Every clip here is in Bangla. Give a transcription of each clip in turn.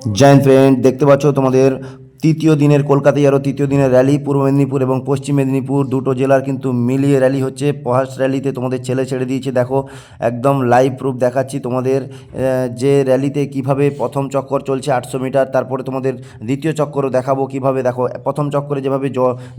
জয়েন্ট ফ্রেন্ড দেখতে পাচ্ছ তোমাদের তৃতীয় দিনের কলকাতায় আরও তৃতীয় দিনের র্যালি, পূর্ব মেদিনীপুর এবং পশ্চিম মেদিনীপুর দুটো জেলার কিন্তু মিলিয়ে র্যালি হচ্ছে। ফার্স্ট র্যালিতে তোমাদের ছেলে ছেড়ে দিয়েছে। দেখো, একদম লাইভ প্রুফ দেখাচ্ছি তোমাদের যে র্যালিতে কীভাবে প্রথম চক্কর চলছে আটশো মিটার, তারপরে তোমাদের দ্বিতীয় চক্করও দেখাবো কীভাবে। দেখো, প্রথম চক্করে যেভাবে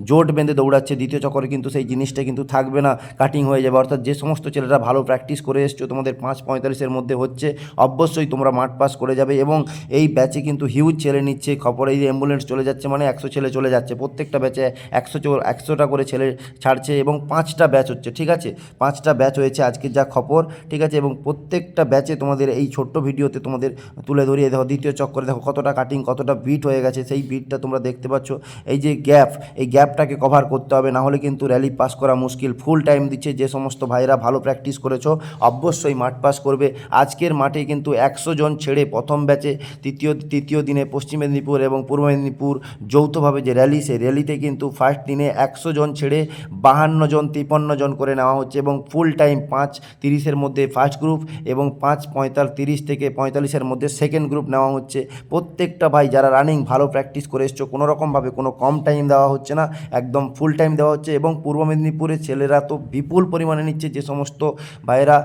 জোট বেঁধে দৌড়াচ্ছে, দ্বিতীয় চক্করে কিন্তু সেই জিনিসটা কিন্তু থাকবে না কাটিং হয়ে যাবে। অর্থাৎ যে সমস্ত ছেলেরা ভালো প্র্যাকটিস করে এসছো, তোমাদের পাঁচ পঁয়তাল্লিশের মধ্যে হচ্ছে, অবশ্যই তোমরা মাঠ পাস করে যাবে এবং এই ব্যাচে কিন্তু হিউজ ছেলে নিচ্ছে। খবর এই অ্যাম্বুলেন্স চলে যাচ্ছে মানে একশো ছেলে চলে যাচ্ছে। প্রত্যেকটা ব্যাচে একশো একশোটা করে ছেলে ছাড়ছে এবং পাঁচটা ব্যাচ হচ্ছে, ঠিক আছে? পাঁচটা ব্যাচ হয়েছে আজকের যা খবর, ঠিক আছে? এবং প্রত্যেকটা ব্যাচে তোমাদের এই ছোট্ট ভিডিওতে তোমাদের তুলে ধরিয়ে দেখো দ্বিতীয় চক্করে দেখো কতটা কাটিং কতটা বিট হয়ে গেছে, সেই বিটটা তোমরা দেখতে পাচ্ছ। এই যে গ্যাপ এই গ্যাপটাকে কভার করতে হবে, না হলে কিন্তু র্যালি পাস করা মুশকিল। ফুল টাইম দিচ্ছে যে সমস্ত ভাইরা ভালো প্র্যাকটিস করেছ, অবশ্যই মাঠ পাস করবে। আজকের মাঠে কিন্তু একশো জন ছেড়ে প্রথম ব্যাচে তৃতীয় তৃতীয় দিনে পশ্চিম মেদিনীপুর এবং পূর্ব মেদিনীপুর যৌথভাবে যে র্যালি সেই র্যালিতে কিন্তু ফার্স্ট দিনে একশো জন ছেড়ে বাহান্ন জন তিপ্পান্ন জন করে নেওয়া হচ্ছে এবং ফুল টাইম পাঁচ তিরিশের মধ্যে ফার্স্ট গ্রুপ এবং পাঁচ পঁয়তাল্লিশ তিরিশ থেকে পঁয়তাল্লিশের মধ্যে সেকেন্ড গ্রুপ নেওয়া হচ্ছে। প্রত্যেকটা ভাই যারা রানিং ভালো প্র্যাকটিস করে এসছো, কোনো রকমভাবে কোনো কম টাইম দেওয়া হচ্ছে না, একদম ফুল টাইম দেওয়া হচ্ছে এবং পূর্ব মেদিনীপুরের ছেলেরা তো বিপুল পরিমাণে নিচ্ছে যে সমস্ত ভাইয়েরা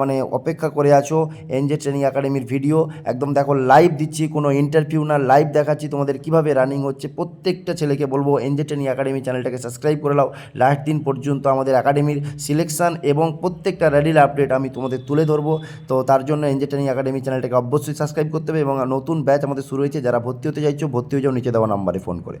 মানে অপেক্ষা করে আছো। এনজে ট্রেনিং একাডেমির ভিডিও একদম দেখো লাইভ দিচ্ছি, কোনো ইন্টারভিউ না লাইভ দেখাচ্ছি তোমাদের কীভাবে রানিং হচ্ছে প্রত্যেকটা ছেলেকে বলব এনজে ট্রেনিং একাডেমি চ্যানেলটাকে সাবস্ক্রাইব করে নাও। লাস্ট দিন পর্যন্ত আমাদের একাডেমির সিলেকশান এবং প্রত্যেকটা র্যালির আপডেট আমি তোমাদের তুলে ধরবো। তো তার জন্য এনজে ট্রেনিং একাডেমি চ্যানেলটাকে অবশ্যই সাবস্ক্রাইব করতে হবে এবং নতুন ব্যাচ আমাদের শুরু হয়েছে। যারা ভর্তি হতে চাইছো, ভর্তি হয়ে যাও, নিচে দেওয়া নাম্বারে ফোন করে।